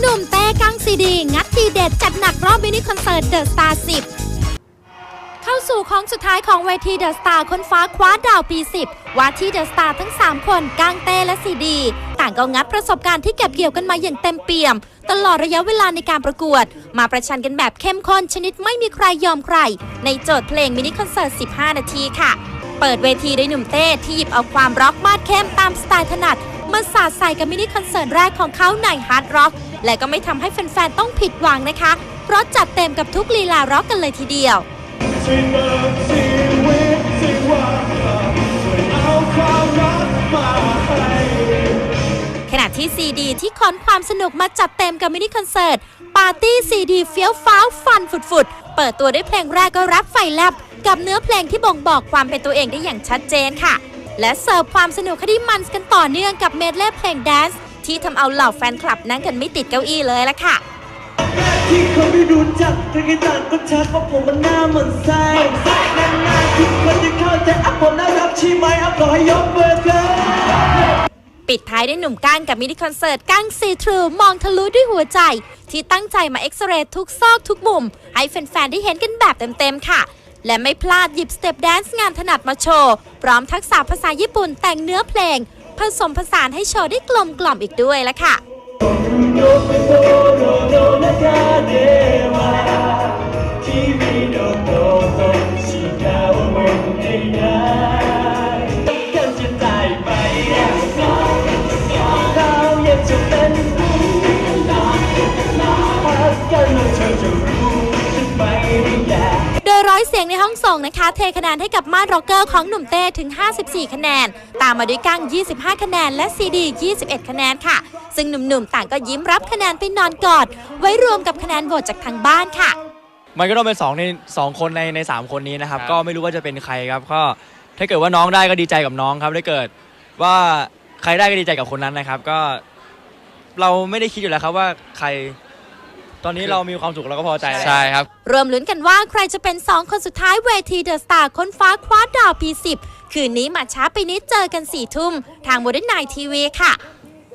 หนุ่มเต้กังซีดี งัดทีเด็ดจัดหนักรอบมินิคอนเสิร์ตเดอะสตาร์10เข้าสู่ของสุดท้ายของเวทีเดอะสตาร์ค้นฟ้าคว้าดาวปี 10 ว่าที่เดอะสตาร์ทั้ง 3 คนกางเต้และซีดี ต่างก็งัดประสบการณ์ที่เก็บเกี่ยวกันมาอย่างเต็มเปี่ยม ตลอดระยะเวลาในการประกวด มาประชันกันแบบเข้มข้นชนิดไม่มีใครยอมใคร ในโจทย์เพลงมินิคอนเสิร์ต 15 นาทีค่ะ เปิดเวทีด้วยหนุ่มเต้ที่หยิบเอาความร็อกมาดเข้มตามสไตล์ถนัดมาสาดใส่กับมินิคอนเสิร์ตแรกของเขาในฮาร์ดร็อก และก็ไม่ทำให้แฟนๆ ต้องผิดหวังนะคะ เพราะจัดเต็มกับทุกลีลาร็อกกันเลยทีเดียว ณะที่ซีดีที่ขนความสนุกมาจัดเต็มกับมินิคอนเสิร์ต ปาร์ตี้ซีดีเฟี้ยวฟ้าวฟันฝุดๆ เปิดตัวด้วยเพลงแรกก็รับไฟแลบ กับเนื้อเพลงที่บ่งบอกความเป็นตัวเองได้อย่างชัดเจนค่ะ และเสิร์ฟความสนุกให้ได้มันกันต่อเนื่องกับเมดเล่เพลงแดนซ์ที่ทำเอาเหล่าแฟนคลับนั่งกันไม่ติดเก้าอี้เลยละค่ะที่เขาไม่รู้จักเธอแค่ต่างก็ชักว่าผมมันหน้าเหมือนไส้นานๆที่คนจะเข้าใจอะผมน่ารักใช่ไหมอะขอให้ยกเบอ ปิดท้ายด้วยหนุ่มก้างกับมินิคอนเสิร์ตก้างซีทรูมองทะลุด้วยหัวใจ ที่ตั้งใจมาเอ็กซเรย์ทุกซอกทุกมุม ให้แฟนๆ ได้เห็นกันแบบเต็มๆ ค่ะ และไม่พลาดหยิบสเต็ปแดนซ์งานถนัดมาโชว์ พร้อมทักษะภาษาญี่ปุ่นแต่งเนื้อเพลง ผสมผสานให้โชว์ได้กลมกล่อมอีกด้วยละค่ะ อยเสียงในห้องส่งนะคะ เทคะแนนให้กับมาดร็อกเกอร์ของหนุ่มเต้ถึง 54 คะแนน ตามมาด้วยก้ง 25 คะแนน และซีดี 21 คะแนนค่ะ ซึ่งหนุ่มๆ ต่างก็ยิ้มรับคะแนนไปนอนกอด ไว้รวมกับคะแนนโหวตจากทางบ้านค่ะ มันก็ต้องเป็นสองในสองคนในในสามคนนี้นะครับ ก็ไม่รู้ว่าจะเป็นใครครับก็ถ้าเกิดว่าน้องได้ก็ดีใจกับน้องครับถ้าเกิดว่าใครได้ก็ดีใจกับคนนั้นนะครับ ก็เราไม่ได้คิดอยู่แล้วครับว่าใคร ตอนนี้เรามีความสุขเราก็พอใจแล้ว ใช่ครับ รวมลุ้นกันว่าใครจะเป็น 2 คนสุดท้ายเวทีเดอะสตาร์ค้นฟ้าคว้าดาวปี10 คืนนี้มาช้าไปนิดเจอกัน4ทุ่ม ทางโมเดิร์นไนทีวีค่ะ